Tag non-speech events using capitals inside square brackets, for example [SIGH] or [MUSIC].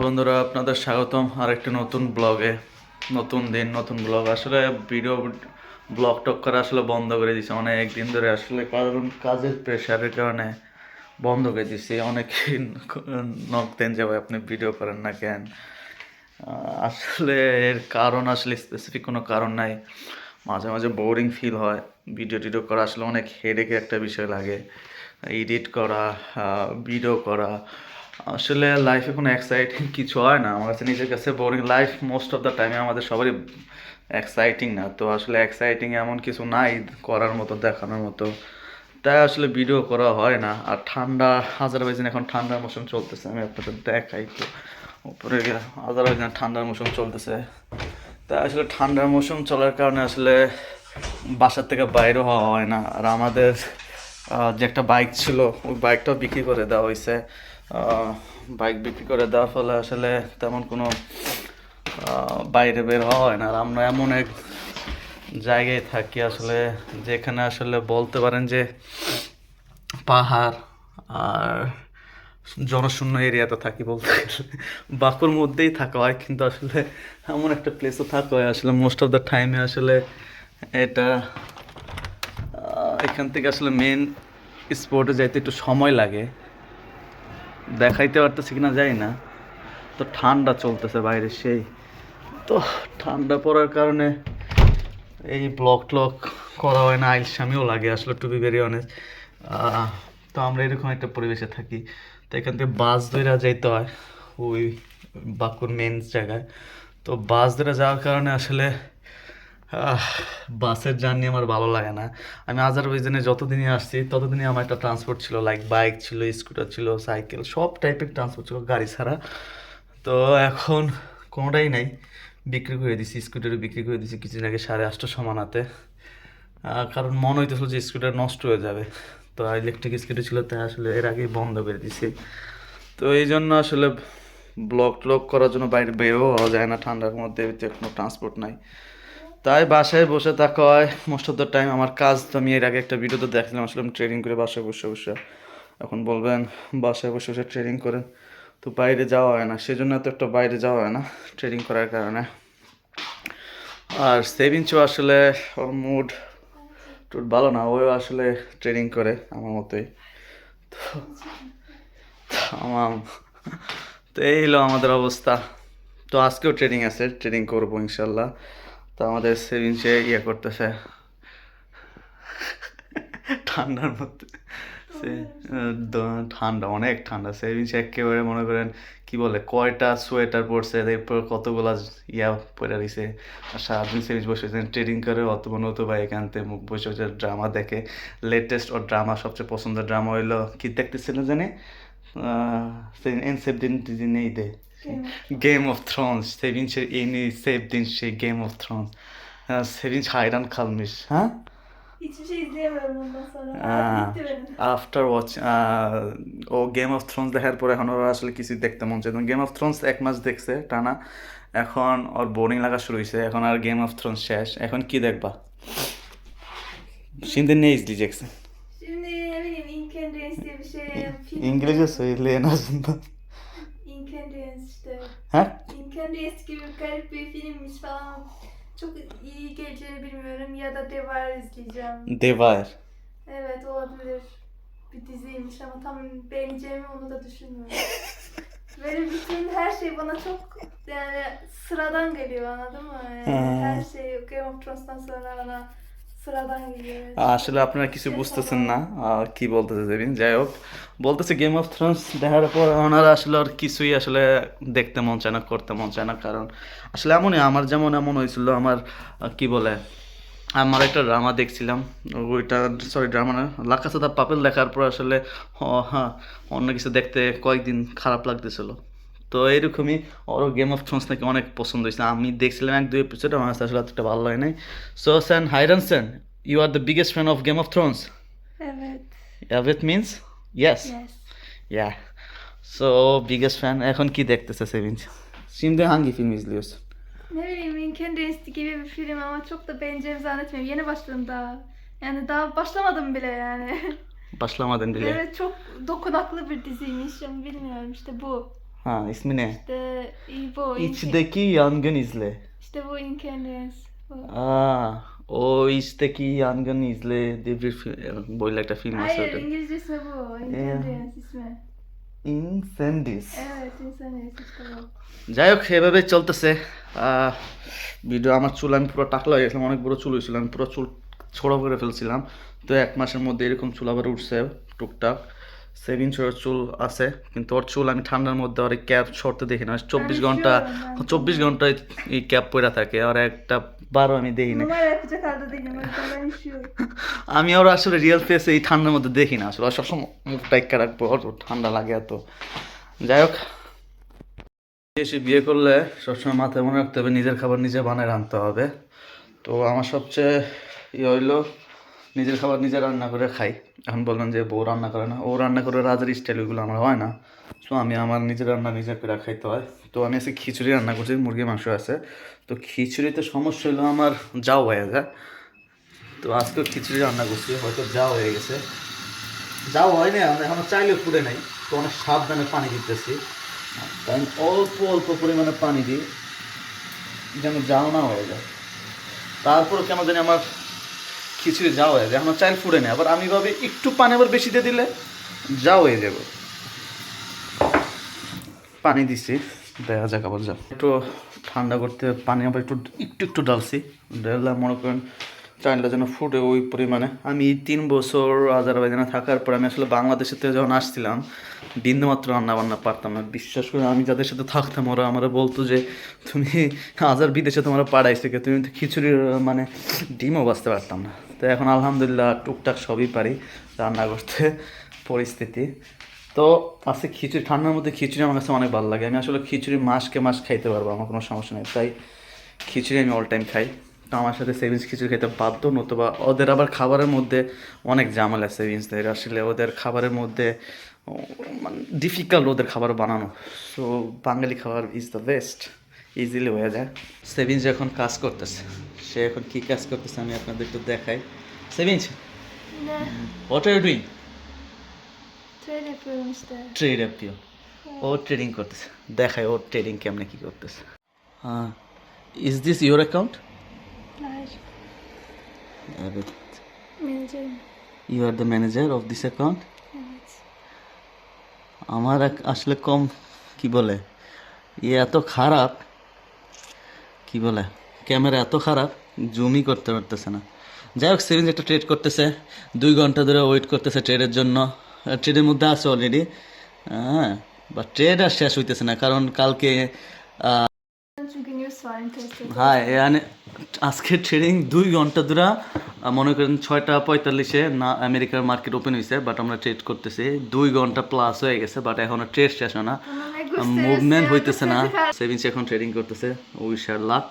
বন্ধুরা, আপনাদের স্বাগতম আরেকটি নতুন ব্লগে। নতুন দিন, নতুন ব্লগ। আসলে ভিডিও ব্লগ টক করা আসলে বন্ধ করে দিয়েছি অনেক দিন ধরে আসলে কারণ কাজের প্রেশারের কারণে বন্ধ করে দিয়েছি অনেকেই নক দেন যাবে আপনি ভিডিও করেন না কেন? আসলে এর কারণ আসলে স্পেসিফিক কোনো কারণ নাই। মাঝে মাঝে বোরিং ফিল হয়। ভিডিও টিডিও করা আসলে অনেক হেডেকে একটা বিষয় লাগে। এডিট করা ভিডিও করা আসলে লাইফে কোনো এক্সাইটিং কিছু হয় না। আমার কাছে নিজের কাছে boring life most of the টাইমে আমাদের সবারই এক্সাইটিং না। তো আসলে এক্সাইটিং এমন কিছু নাই করার মতো, দেখানোর মতো। তাই আসলে ভিডিও করা হয় না। আর ঠান্ডা আজারবাইজান এখন ঠান্ডার মৌসুম চলতেছে। আমি আপনাদের দেখাই তো উপরে আজারবাইজান ঠান্ডার মৌসুম চলতেছে। তাই আসলে ঠান্ডার মৌসুম চলার কারণে আসলে বাসার থেকে বাইরে হওয়া হয় না। আর আমাদের যে একটা বাইক ছিল, ওই বাইকটাও বিক্রি করে দেওয়া হয়েছে। বাইক বিক্রি করে দেওয়ার ফলে আসলে তেমন কোনো বাইরে বের হওয়া হয় না। আর আমরা এমন এক জায়গায় থাকি আসলে, যেখানে আসলে বলতে পারেন যে পাহাড় আর জনশূন্য এরিয়াতে থাকি বলতে গেলে। বাকুর মধ্যেই থাকা হয়, কিন্তু আসলে এমন একটা প্লেসও থাকা হয়। আসলে মোস্ট অফ দ্য টাইমে আসলে এটা এখান থেকে আসলে মেন স্পটে যাইতে একটু সময় লাগে। দেখাইতে পারতেছি কিনা যাই না। তো ঠান্ডা চলতেছে বাইরে সেই। তো ঠান্ডা পড়ার কারণে এই ব্লক ট্লক করা হয় না, আইলসামিও লাগে আসলে টু বি ভেরি অনেস্ট তো আমরা এরকম একটা পরিবেশে থাকি। তো এখান থেকে বাস ধরে যাইতে হয়, ওই বাঁকুর মেন জায়গায়। তো বাস ধরে যাওয়ার কারণে আসলে বাসের জার্নি আমার ভালো লাগে না। আমি আজারবাইজানে যতদিনই আসছি, ততদিনই আমার একটা ট্রান্সপোর্ট ছিল লাইক বাইক ছিল স্কুটার ছিল সাইকেল সব টাইপের ট্রান্সপোর্ট ছিল, গাড়ি ছাড়া। তো এখন কোনোটাই নাই। বিক্রি করে দিছি স্কুটারও বিক্রি করে দিছি কিছুদিন আগে সাড়ে আটশো সমানাতে কারণ মনে হইতেছিল যে স্কুটার নষ্ট হয়ে যাবে। তো ইলেকট্রিক স্কুটার ছিল তাই আসলে এর আগেই বন্ধ করে দিছি। তো এই জন্য আসলে ব্লক ট্লক করার জন্য বাইরে বেরও যায় না, ঠান্ডার মধ্যে কোনো ট্রান্সপোর্ট নাই। তাই বাসায় বসে থাকা হয় মোস্ট অফ দ্য টাইম আমার কাজ তো আমি এর আগে একটা ভিডিওতে দেখছিলাম, আসলে ট্রেনিং করে বাসায় বসে বসে। এখন বলবেন, বাসায় বসে বসে ট্রেনিং করেন, তো বাইরে যাওয়া হয় না, সেজন্য তো একটা বাইরে যাওয়া হয় না ট্রেনিং করার কারণে। আর সেভিংসও আসলে ওর মুড টুড ভালো না ওও আসলে ট্রেনিং করে, আমার মতোই। তো আমার তো এই হলো আমাদের অবস্থা। তো আজকেও ট্রেনিং আছে ট্রেনিং করব ইনশাল্লাহ। তো আমাদের সেভিংসে ইয়ে করতেছে। ঠান্ডার মধ্যে। ঠান্ডা, অনেক ঠান্ডা। সেভিংস একেবারে মনে করেন, কি বলে, কয়টা সোয়েটার পরছে, এরপর কতগুলা ইয়া পরে রয়েছে আর সারাদিন সেভিংস বসে ট্রেডিং করে অত নতুবা এখান থেকে মুখ বসে বসে ড্রামা দেখে। লেটেস্ট ওর ড্রামা, সবচেয়ে পছন্দের ড্রামা হইল, কি দেখতেছিল জানি? এনসেপ দিন দিনেই দে। গেম অফ থ্রোনস সেভিংসের এনি সেভ দিন সেই গেম অফ থ্রোনস সেভিংস hayran kalmış ha? Hiçbir şey izleyemiyorum ondan sonra. Aa, Bitti benim. After watch O game of Thrones দেখার পরে এখন ওর আসলে কিছু দেখতে মন চায় গেম অফ থ্রোনস এক মাস দেখছে টানা এখন ওর বোরিং লাগা শুরু হয়েছে এখন আর গেম অফ থ্রোনস শেষ এখন কি দেখবা Şimdi ne izleyeceksin? Şimdi ne bileyim Incandescence diye bir şey. Film. İngilizce söyle en azından. Incandescence işte. Ha? Incandescence gibi garip bir filmmiş falan. Çok iyi geleceğini bilmiyorum. Ya da Devar izleyeceğim. Devar. Evet olabilir. Bir diziymiş ama tam beğeneceğimi onu da düşünmüyorum. [LAUGHS] Böyle bütün her şey bana çok yani sıradan geliyor anladın mı? Yani her şey Game of Thrones'tan sonra bana. আসলে আপনারা কিছু বুঝতেছেন না কি বলতেছে দেবিন যাই হোক, বলতেছে গেম অফ থ্রোনস দেখার পর ওনারা আসলে আর কিছুই আসলে দেখতে মন চায় না, করতে মন চায় না, কারণ আসলে এমনই, আমার যেমন এমন হয়েছিল, আমার, কি বলে, আমার একটা ড্রামা দেখছিলাম, ওইটা সরি ড্রামা না, লাকাসাদা পাপেল দেখার পর আসলে হ্যাঁ অন্য কিছু দেখতে কয়েকদিন খারাপ লাগতেছিল। তো এরকমই ওরও গেম অফ থ্রোনস নাকি অনেক পছন্দ হয়েছে আমি দেখছিলাম এক দুই এপিসোড আমার কাছে আসলে অতটা ভালো লাগে নাই সো স্যান হাইরান স্যান you are the biggest fan of Game of Thrones Evet. Evet means yes. Yes. Yeah. So biggest fan. এখন কি দেখতেছে Sevinç? Şimdi hangi film izliyorsun? Ne bileyim Incandescence gibi bir film ama çok da beğeneceğimi zannetmiyorum. Yeni başladım daha. Yani daha başlamadım bile yani. Başlamadın bile. evet çok dokunaklı bir diziymiş ama bilmiyorum işte bu. Ha ismi ne? İşte bu. İçdeki yangın izle. İşte bu. Bu. Aa, o içteki yangın izle diye bir film, böyle একটা film Hayır ওটা। İngilizce ismi bu. İnkendens ismi. Incendies. Evet Inkendens işte bu. যাই হোক এভাবে চলতেছে আহ, video আমার চুল আমি পুরো টাকলা হয়ে গেছিলাম অনেক বড় চুল হয়েছিল আমি পুরো চুল ছোড়ো করে ফেলছিলাম তো এক মাসের মধ্যে এরকম চুল আবার উঠছে টুকটাক সেভ ইঞ্চের চুল আছে কিন্তু ওর চুল আমি ঠান্ডার মধ্যে আর ক্যাপ ছড়তে দেখি না। চব্বিশ ঘণ্টা চব্বিশ ঘণ্টা এই ক্যাপ পরে থাকে আর একটা বারো আমি দেখি না. [LAUGHS] আমি ওর আসলে রিয়েল ফেস এই ঠান্ডার মধ্যে দেখি না আসলে সবসময় মুখটা একটা রাখব ওর ঠান্ডা লাগে এত। যাই হোক এসে বিয়ে করলে সবসময় মাথায় মনে রাখতে হবে নিজের খাবার নিজে বানায় রাখতে হবে। তো আমার সবচেয়ে ইয়ে হইল নিজের খাবার নিজে রান্না করে খাই। এখন বললাম যে বউ রান্না করে না, ও রান্না করে রাজার স্টাইল ওইগুলো আমার হয় না। তো আমি আমার নিজের রান্না নিজে করে খাইতে হয়। তো আমি আজকে খিচুড়ি রান্না করছি মুরগি মাংস আছে। তো খিচুড়িতে সমস্যা হলো আমার যাও হয়ে যায়। তো আজকে খিচুড়ি রান্না করছি, হয়তো যাও হয়ে গেছে। যাও হয় না আমরা এখনও চাইলেও পুড়ে নাই। তো অনেক সাবধানে পানি দিতেছি। আমি অল্প অল্প পরিমাণে পানি দিই, যেন যাও না হয়ে যায়। তারপর কেন জানি আমার খিচুড়ি যাও হয়ে যায়। আমার চাইল ফুড়ে নেই। আবার আমি ভাবি, একটু পানি আবার বেশি দিয়ে দিলে যাও হয়ে যাব। পানি দিছি। দেখা যাক আবার যা একটু ঠান্ডা করতে, পানি আবার একটু একটু একটু ডালছি ডাল মনে করেন চাইলটা যেন ফুটে ওই পরিমাণে। আমি তিন বছর আজারবাইজানে থাকার পর আমি আসলে বাংলাদেশের থেকে যখন আসছিলাম, বিন্দুমাত্র রান্না বান্না পারতাম না। বিশ্বাস করে আমি যাদের সাথে থাকতাম, ওরা আমার বলতো যে, তুমি আজার বিদেশে তোমার পাড়াইছে কে? তুমি তো খিচুড়ির মানে ডিমও বাঁচতে পারতাম না। তো এখন আলহামদুলিল্লাহ টুকটাক সবই পারি রান্না করতে পরিস্থিতি। তো আজকে খিচুড়ি, ঠান্ডার মধ্যে খিচুড়ি আমার কাছে অনেক ভালো লাগে। আমি আসলে খিচুড়ি মাসকে মাস খাইতে পারব, আমার কোনো সমস্যা নেই। তাই খিচুড়ি আমি অল টাইম খাই। আমার সাথে সেভিংস কিছু খেতে বাধ্য নতুবা ওদের আবার খাবারের মধ্যে অনেক জামালা সেভিংসদের আসলে ওদের খাবারের মধ্যে মানে ডিফিকাল্ট ওদের খাবার বানানো। সো বাঙালি খাবার ইজ দ্য বেস্ট ইজিলি হয়ে যায়। সেভিংস এখন কাজ করতেছে। সে এখন কী কাজ করতেছে আমি আপনাদের একটু দেখাই। Savings? What are you doing. Trade অ্যাপিও ও ট্রেডিং করতেছে। দেখায় ও ট্রেডিং কেমনে কি করতেছে। হ্যাঁ is this your account. Menajerim. You are the manager of this account Evet. আমার আসলে কম কি বলে? ইয়ে এত খারাপ কি বলে? ক্যামেরা এত খারাপ জুমই করতে পারতেছে না। যাই হোক সিরিজ একটা ট্রেড করতেছে। দুই ঘণ্টা ধরে ওয়েট করতেছে ট্রেডের জন্য। ট্রেডের মধ্যে আছে অলরেডি হ্যাঁ বা ট্রেড আর শেষ হইতেছে না কারণ কালকে. হ্যাঁ আজকে ট্রেডিং দুই ঘণ্টা ধরে মনে করেন ছয়টা পঁয়তাল্লিশে না আমেরিকার মার্কেট ওপেন হয়েছে বাট আমরা ট্রেড করতেছি। দুই ঘণ্টা প্লাস হয়ে গেছে বাট এখনও ট্রেড শেষ হয় না। মুভমেন্ট হইতেছে না। সেভিংস এখন ট্রেডিং করতেছে। উইশ আর লাক